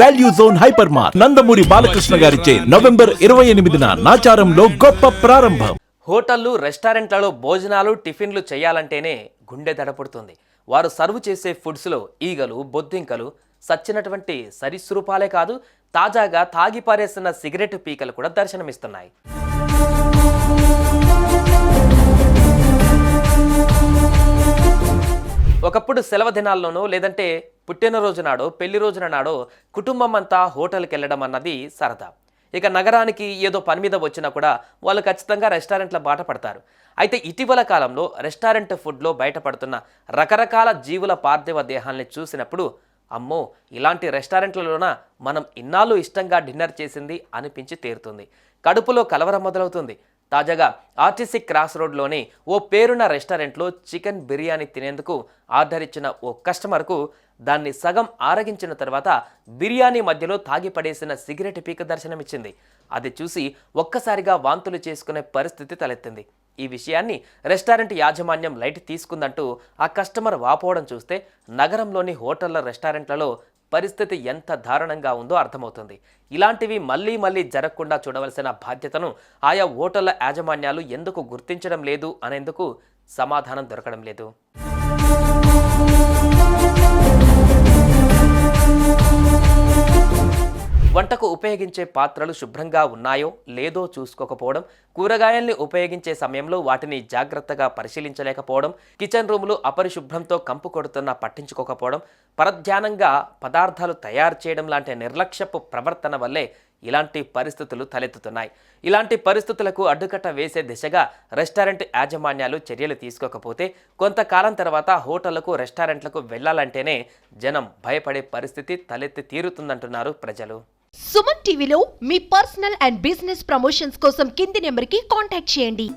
Value zone hyper మార్ నందమూరి బాలకృష్ణ గారిచే November ఇరవై ఎనిమిదిన నాచారంలో గొప్ప ప్రారంభం. హోటళ్ళు రెస్టారెంట్లలో భోజనాలు టిఫిన్లు చేయాలంటేనే గుండె దడపడుతుంది. వారు సర్వ్ చేసే ఫుడ్స్లో ఈగలు బొద్దింకలు సచ్చినటువంటి సరీసృపాలే కాదు తాజాగా తాగి సిగరెట్ పీకలు కూడా దర్శనమిస్తున్నాయి. ఒకప్పుడు సెలవు దినాల్లోనూ లేదంటే పుట్టినరోజు నాడో పెళ్ళి రోజున నాడో కుటుంబం అంతా హోటల్కి వెళ్ళడం అన్నది సరదా. ఇక నగరానికి ఏదో పని మీద వచ్చినా కూడా వాళ్ళు ఖచ్చితంగా రెస్టారెంట్ల బాట పడతారు. అయితే ఇటీవల కాలంలో రెస్టారెంట్ ఫుడ్లో బయటపడుతున్న రకరకాల జీవుల పార్థివ దేహాల్ని చూసినప్పుడు అమ్మో ఇలాంటి రెస్టారెంట్లలోన మనం ఇన్నాళ్ళు ఇష్టంగా డిన్నర్ చేసింది అనిపించి తీరుతుంది. కడుపులో కలవరం మొదలవుతుంది. తాజాగా ఆర్టీసీ క్రాస్ రోడ్లోని ఓ పేరున్న రెస్టారెంట్లో చికెన్ బిర్యానీ తినేందుకు ఆర్డర్ ఇచ్చిన ఓ కస్టమర్కు దాన్ని సగం ఆరగించిన తర్వాత బిర్యానీ మధ్యలో తాగిపడేసిన సిగరెట్ పీక దర్శనమిచ్చింది. అది చూసి ఒక్కసారిగా వాంతులు చేసుకునే పరిస్థితి తలెత్తింది. ఈ విషయాన్ని రెస్టారెంట్ యాజమాన్యం లైట్ తీసుకుందంటూ ఆ కస్టమర్ వాపోవడం చూస్తే నగరంలోని హోటళ్ళ రెస్టారెంట్లలో పరిస్థితి ఎంత దారుణంగా ఉందో అర్థమవుతుంది. ఇలాంటివి మళ్ళీ మళ్ళీ జరగకుండా చూడవలసిన బాధ్యతను ఆయా ఓటర్ల యాజమాన్యాలు ఎందుకు గుర్తించడం లేదు అనేందుకు సమాధానం దొరకడం లేదు. వంటకు ఉపయోగించే పాత్రలు శుభ్రంగా ఉన్నాయో లేదో చూసుకోకపోవడం కూరగాయల్ని ఉపయోగించే సమయంలో వాటిని జాగ్రత్తగా పరిశీలించలేకపోవడం కిచెన్ రూములు అపరిశుభ్రంతో కంపు కొడుతున్నా పట్టించుకోకపోవడం పరధ్యానంగా పదార్థాలు తయారు చేయడం లాంటి నిర్లక్ష్యపు ప్రవర్తన వల్లే ఇలాంటి పరిస్థితులు తలెత్తుతున్నాయి. ఇలాంటి పరిస్థితులకు అడ్డుకట్ట వేసే దిశగా రెస్టారెంట్ యాజమాన్యాలు చర్యలు తీసుకోకపోతే కొంతకాలం తర్వాత హోటళ్ళకు రెస్టారెంట్లకు వెళ్ళాలంటేనే జనం భయపడే పరిస్థితి తలెత్తి తీరుతుందంటున్నారు ప్రజలు. సుమన్ టీవీలో మీ పర్సనల్ అండ్ బిజినెస్ ప్రమోషన్స్ కోసం కింది నెంబర్కి కాంటాక్ట్ చేయండి.